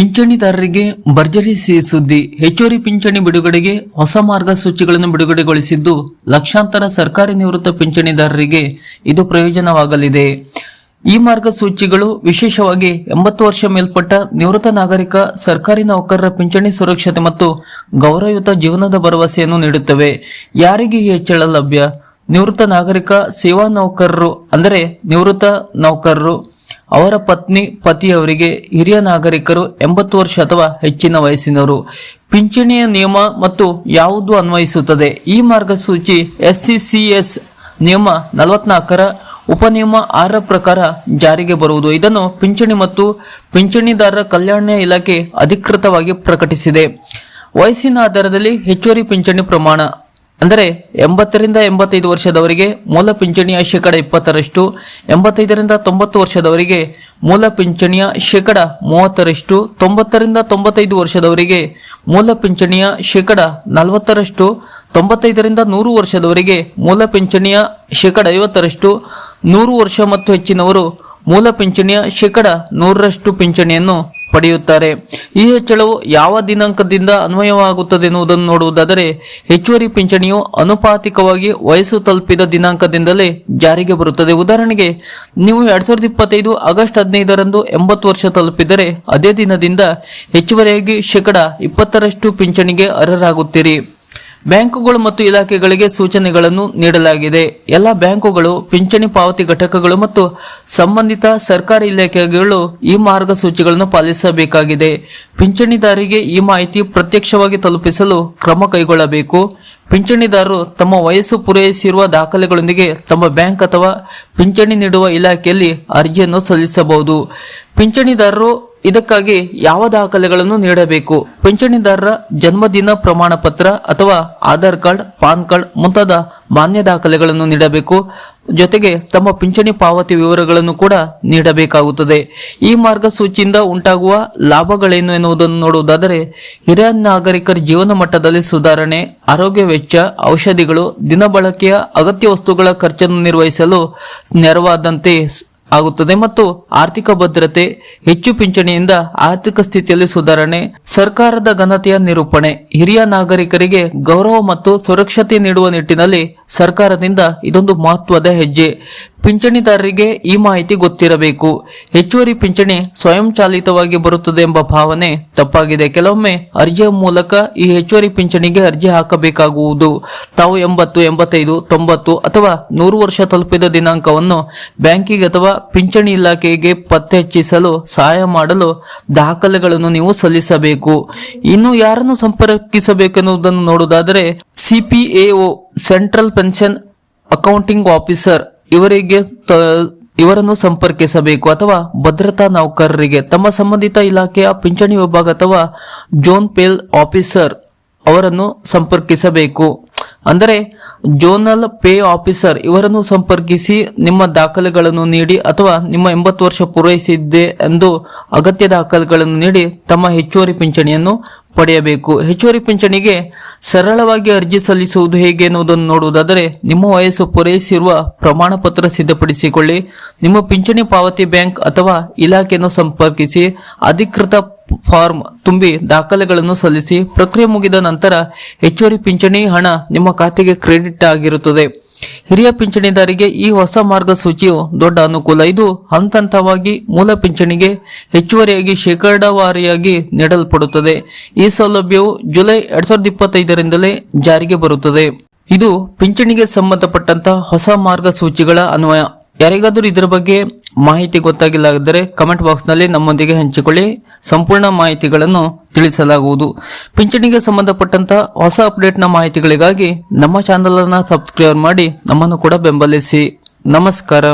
ಪಿಂಚಣಿದಾರರಿಗೆ ಭರ್ಜರಿ ಸಿಹಿ ಸುದ್ದಿ. ಹೆಚ್ಚುವರಿ ಪಿಂಚಣಿ ಬಿಡುಗಡೆಗೆ ಹೊಸ ಮಾರ್ಗಸೂಚಿಗಳನ್ನು ಬಿಡುಗಡೆಗೊಳಿಸಿದ್ದು ಲಕ್ಷಾಂತರ ಸರ್ಕಾರಿ ನಿವೃತ್ತ ಪಿಂಚಣಿದಾರರಿಗೆ ಇದು ಪ್ರಯೋಜನವಾಗಲಿದೆ. ಈ ಮಾರ್ಗಸೂಚಿಗಳು ವಿಶೇಷವಾಗಿ ಎಂಬತ್ತು ವರ್ಷ ಮೇಲ್ಪಟ್ಟ ನಿವೃತ್ತ ನಾಗರಿಕ, ಸರ್ಕಾರಿ ನೌಕರರ ಪಿಂಚಣಿ ಸುರಕ್ಷತೆ ಮತ್ತು ಗೌರವಯುತ ಜೀವನದ ಭರವಸೆಯನ್ನು ನೀಡುತ್ತವೆ. ಯಾರಿಗೆ ಈ ಹೆಚ್ಚಳ ಲಭ್ಯ? ನಿವೃತ್ತ ನಾಗರಿಕ, ಸೇವಾ ನೌಕರರು, ಅಂದರೆ ನಿವೃತ್ತ ನೌಕರರು ಅವರ ಪತ್ನಿ ಪತಿಯವರಿಗೆ ಹಿರಿಯ ನಾಗರಿಕರು ಎಂಬತ್ತು ವರ್ಷ ಅಥವಾ ಹೆಚ್ಚಿನ ವಯಸ್ಸಿನವರು. ಪಿಂಚಣಿಯ ನಿಯಮ ಮತ್ತು ಯಾವುದು ಅನ್ವಯಿಸುತ್ತದೆ? ಈ ಮಾರ್ಗಸೂಚಿ ಎಸ್ಸಿಸಿಎಸ್ ನಿಯಮ ನಲವತ್ನಾಲ್ಕರ ಉಪನಿಯಮ ಆರರ ಪ್ರಕಾರ ಜಾರಿಗೆ ಬರುವುದು. ಇದನ್ನು ಪಿಂಚಣಿ ಮತ್ತು ಪಿಂಚಣಿದಾರರ ಕಲ್ಯಾಣ ಇಲಾಖೆ ಅಧಿಕೃತವಾಗಿ ಪ್ರಕಟಿಸಿದೆ. ವಯಸ್ಸಿನ ಆಧಾರದಲ್ಲಿ ಹೆಚ್ಚುವರಿ ಪಿಂಚಣಿ ಪ್ರಮಾಣ ಅಂದರೆ ಎಂಬತ್ತರಿಂದ ಎಂಬತ್ತೈದು ವರ್ಷದವರಿಗೆ ಮೂಲ ಪಿಂಚಣಿಯ ಶೇಕಡ ಇಪ್ಪತ್ತರಷ್ಟು, ಎಂಬತ್ತೈದರಿಂದ ತೊಂಬತ್ತು ವರ್ಷದವರಿಗೆ ಮೂಲ ಪಿಂಚಣಿಯ ಶೇಕಡ ಮೂವತ್ತರಷ್ಟು, ತೊಂಬತ್ತರಿಂದ ತೊಂಬತ್ತೈದು ವರ್ಷದವರಿಗೆ ಮೂಲ ಪಿಂಚಣಿಯ ಶೇಕಡ ನಲವತ್ತರಷ್ಟು, ತೊಂಬತ್ತೈದರಿಂದ ನೂರು ವರ್ಷದವರಿಗೆ ಮೂಲ ಪಿಂಚಣಿಯ ಶೇಕಡ ಐವತ್ತರಷ್ಟು, ನೂರು ವರ್ಷ ಮತ್ತು ಹೆಚ್ಚಿನವರು ಮೂಲ ಪಿಂಚಣಿಯ ಶೇಕಡ ನೂರರಷ್ಟು ಪಿಂಚಣಿಯನ್ನು ಪಡೆಯುತ್ತಾರೆ. ಈ ಹೆಚ್ಚಳವು ಯಾವ ದಿನಾಂಕದಿಂದ ಅನ್ವಯವಾಗುತ್ತದೆ ಎನ್ನುವುದನ್ನು ನೋಡುವುದಾದರೆ, ಹೆಚ್ಚುವರಿ ಪಿಂಚಣಿಯು ಅನುಪಾತಿಕವಾಗಿ ವಯಸ್ಸು ತಲುಪಿದ ದಿನಾಂಕದಿಂದಲೇ ಜಾರಿಗೆ ಬರುತ್ತದೆ. ಉದಾಹರಣೆಗೆ, ನೀವು ಎರಡ್ ಸಾವಿರದ ಇಪ್ಪತ್ತೈದು ಆಗಸ್ಟ್ ಹದಿನೈದರಂದು ಎಂಬತ್ತು ವರ್ಷ ತಲುಪಿದರೆ, ಅದೇ ದಿನದಿಂದ ಹೆಚ್ಚುವರಿಯಾಗಿ ಶೇಕಡ ಇಪ್ಪತ್ತರಷ್ಟು ಪಿಂಚಣಿಗೆ ಅರ್ಹರಾಗುತ್ತೀರಿ. ಬ್ಯಾಂಕುಗಳು ಮತ್ತು ಇಲಾಖೆಗಳಿಗೆ ಸೂಚನೆಗಳನ್ನು ನೀಡಲಾಗಿದೆ. ಎಲ್ಲ ಬ್ಯಾಂಕುಗಳು, ಪಿಂಚಣಿ ಪಾವತಿ ಘಟಕಗಳು ಮತ್ತು ಸಂಬಂಧಿತ ಸರ್ಕಾರಿ ಇಲಾಖೆಗಳು ಈ ಮಾರ್ಗಸೂಚಿಗಳನ್ನು ಪಾಲಿಸಬೇಕಾಗಿದೆ. ಪಿಂಚಣಿದಾರರಿಗೆ ಈ ಮಾಹಿತಿ ಪ್ರತ್ಯಕ್ಷವಾಗಿ ತಲುಪಿಸಲು ಕ್ರಮ ಕೈಗೊಳ್ಳಬೇಕು. ಪಿಂಚಣಿದಾರರು ತಮ್ಮ ವಯಸ್ಸು ಪೂರೈಸಿರುವ ದಾಖಲೆಗಳೊಂದಿಗೆ ತಮ್ಮ ಬ್ಯಾಂಕ್ ಅಥವಾ ಪಿಂಚಣಿ ನೀಡುವ ಇಲಾಖೆಯಲ್ಲಿ ಅರ್ಜಿಯನ್ನು ಸಲ್ಲಿಸಬಹುದು. ಪಿಂಚಣಿದಾರರು ಇದಕ್ಕಾಗಿ ಯಾವ ದಾಖಲೆಗಳನ್ನು ನೀಡಬೇಕು? ಪಿಂಚಣಿದಾರರ ಜನ್ಮದಿನ ಪ್ರಮಾಣ ಪತ್ರ ಅಥವಾ ಆಧಾರ್ ಕಾರ್ಡ್, ಪಾನ್ ಕಾರ್ಡ್ ಮುಂತಾದ ಮಾನ್ಯ ದಾಖಲೆಗಳನ್ನು ನೀಡಬೇಕು. ಜೊತೆಗೆ ತಮ್ಮ ಪಿಂಚಣಿ ಪಾವತಿ ವಿವರಗಳನ್ನು ಕೂಡ ನೀಡಬೇಕಾಗುತ್ತದೆ. ಈ ಮಾರ್ಗಸೂಚಿಯಿಂದ ಉಂಟಾಗುವ ಲಾಭಗಳೇನು ಎನ್ನುವುದನ್ನು ನೋಡುವುದಾದರೆ, ಹಿರಿಯ ನಾಗರಿಕರ ಜೀವನ ಮಟ್ಟದಲ್ಲಿ ಸುಧಾರಣೆ, ಆರೋಗ್ಯ ವೆಚ್ಚ, ಔಷಧಿಗಳು, ದಿನಬಳಕೆಯ ಅಗತ್ಯ ವಸ್ತುಗಳ ಖರ್ಚನ್ನು ನಿರ್ವಹಿಸಲು ನೆರವಾದಂತೆ ಆಗುತ್ತದೆ ಮತ್ತು ಆರ್ಥಿಕ ಭದ್ರತೆ, ಹೆಚ್ಚು ಪಿಂಚಣಿಯಿಂದ ಆರ್ಥಿಕ ಸ್ಥಿತಿಯಲ್ಲಿ ಸುಧಾರಣೆ, ಸರ್ಕಾರದ ಘನತೆಯ ನಿರೂಪಣೆ, ಹಿರಿಯ ನಾಗರಿಕರಿಗೆ ಗೌರವ ಮತ್ತು ಸುರಕ್ಷತೆ ನೀಡುವ ನಿಟ್ಟಿನಲ್ಲಿ ಸರ್ಕಾರದಿಂದ ಇದೊಂದು ಮಹತ್ವದ ಹೆಜ್ಜೆ. ಪಿಂಚಣಿದಾರರಿಗೆ ಈ ಮಾಹಿತಿ ಗೊತ್ತಿರಬೇಕು. ಹೆಚ್ಚುವರಿ ಪಿಂಚಣಿ ಸ್ವಯಂಚಾಲಿತವಾಗಿ ಬರುತ್ತದೆ ಎಂಬ ಭಾವನೆ ತಪ್ಪಾಗಿದೆ. ಕೆಲವೊಮ್ಮೆ ಅರ್ಜಿಯ ಮೂಲಕ ಈ ಹೆಚ್ಚುವರಿ ಪಿಂಚಣಿಗೆ ಅರ್ಜಿ ಹಾಕಬೇಕಾಗುವುದು. ತಾವು ಎಂಬತ್ತು, ಎಂಬತ್ತೈದು, ತೊಂಬತ್ತು ಅಥವಾ ನೂರು ವರ್ಷ ತಲುಪಿದ ದಿನಾಂಕವನ್ನು ಬ್ಯಾಂಕಿಗೆ ಅಥವಾ ಪಿಂಚಣಿ ಇಲಾಖೆಗೆ ಪತ್ತೆ ಹಚ್ಚಿಸಲು ಸಹಾಯ ಮಾಡಲು ದಾಖಲೆಗಳನ್ನು ನೀವು ಸಲ್ಲಿಸಬೇಕು. ಇನ್ನು ಯಾರನ್ನು ಸಂಪರ್ಕಿಸಬೇಕೆನ್ನುವುದನ್ನು ನೋಡುವುದಾದರೆ, CPAO, central pension accounting officer ಇವರಿಗೆ ಇವರನ್ನು ಸಂಪರ್ಕಿಸಬೇಕು ಅಥವಾ ಭದ್ರತಾ ನೌಕರರಿಗೆ ತಮ್ಮ ಸಂಬಂಧಿತ ಇಲಾಖೆಯ ಪಿಂಚಣಿ ವಿಭಾಗ ಅಥವಾ ಜೋನ್ ಪೇಲ್ ಆಫೀಸರ್ ಅವರನ್ನು ಸಂಪರ್ಕಿಸಬೇಕು. ಅಂದರೆ ಜೋನಲ್ ಪೇ ಆಫೀಸರ್ ಇವರನ್ನು ಸಂಪರ್ಕಿಸಿ ನಿಮ್ಮ ದಾಖಲೆಗಳನ್ನು ನೀಡಿ ಅಥವಾ ನಿಮ್ಮ ಎಂಬತ್ತು ವರ್ಷ ಪೂರೈಸಿದ್ದೆ ಎಂದು ಅಗತ್ಯ ದಾಖಲೆಗಳನ್ನು ನೀಡಿ ತಮ್ಮ ಹೆಚ್ಚುವರಿ ಪಿಂಚಣಿಯನ್ನು ಪಡೆಯಬೇಕು. ಹೆಚ್ಚುವರಿ ಪಿಂಚಣಿಗೆ ಸರಳವಾಗಿ ಅರ್ಜಿ ಸಲ್ಲಿಸುವುದು ಹೇಗೆ ಎನ್ನುವುದನ್ನು ನೋಡುವುದಾದರೆ, ನಿಮ್ಮ ವಯಸ್ಸು ಪೂರೈಸಿರುವ ಪ್ರಮಾಣ ಪತ್ರ ಸಿದ್ಧಪಡಿಸಿಕೊಳ್ಳಿ. ನಿಮ್ಮ ಪಿಂಚಣಿ ಪಾವತಿ ಬ್ಯಾಂಕ್ ಅಥವಾ ಇಲಾಖೆಯನ್ನು ಸಂಪರ್ಕಿಸಿ. ಅಧಿಕೃತ ಫಾರ್ಮ್ ತುಂಬಿ ದಾಖಲೆಗಳನ್ನು ಸಲ್ಲಿಸಿ. ಪ್ರಕ್ರಿಯೆ ಮುಗಿದ ನಂತರ ಹೆಚ್ಚುವರಿ ಪಿಂಚಣಿ ಹಣ ನಿಮ್ಮ ಖಾತೆಗೆ ಕ್ರೆಡಿಟ್ ಆಗಿರುತ್ತದೆ. ಹಿರಿಯ ಪಿಂಚಣಿದಾರಿಗೆ ಈ ಹೊಸ ಮಾರ್ಗಸೂಚಿಯು ದೊಡ್ಡ ಅನುಕೂಲ. ಇದು ಹಂತ ಹಂತವಾಗಿ ಮೂಲ ಪಿಂಚಣಿಗೆ ಹೆಚ್ಚುವರಿಯಾಗಿ ಶೇಕಡಾವಾರಿಯಾಗಿ ನೀಡಲ್ಪಡುತ್ತದೆ. ಈ ಸೌಲಭ್ಯವು ಜುಲೈ ಎರಡ್ ಸಾವಿರದ ಇಪ್ಪತ್ತೈದರಿಂದಲೇ ಜಾರಿಗೆ ಬರುತ್ತದೆ. ಇದು ಪಿಂಚಣಿಗೆ ಸಂಬಂಧಪಟ್ಟಂತಹ ಹೊಸ ಮಾರ್ಗಸೂಚಿಗಳ ಅನ್ವಯ. ಯಾರಿಗಾದರೂ ಇದರ ಬಗ್ಗೆ ಮಾಹಿತಿ ಗೊತ್ತಾಗಿಲ್ಲದಿದ್ದರೆ ಕಮೆಂಟ್ ಬಾಕ್ಸ್ನಲ್ಲಿ ನಮ್ಮೊಂದಿಗೆ ಹಂಚಿಕೊಳ್ಳಿ. ಸಂಪೂರ್ಣ ಮಾಹಿತಿಗಳನ್ನು ತಿಳಿಸಲಾಗುವುದು. ಪಿಂಚಣಿಗೆ ಸಂಬಂಧಪಟ್ಟಂತಹ ಹೊಸ ಅಪ್ಡೇಟ್ನ ಮಾಹಿತಿಗಳಿಗಾಗಿ ನಮ್ಮ ಚಾನಲ್ ಅನ್ನು ಸಬ್ಸ್ಕ್ರೈಬ್ ಮಾಡಿ ನಮ್ಮನ್ನು ಕೂಡ ಬೆಂಬಲಿಸಿ. ನಮಸ್ಕಾರ.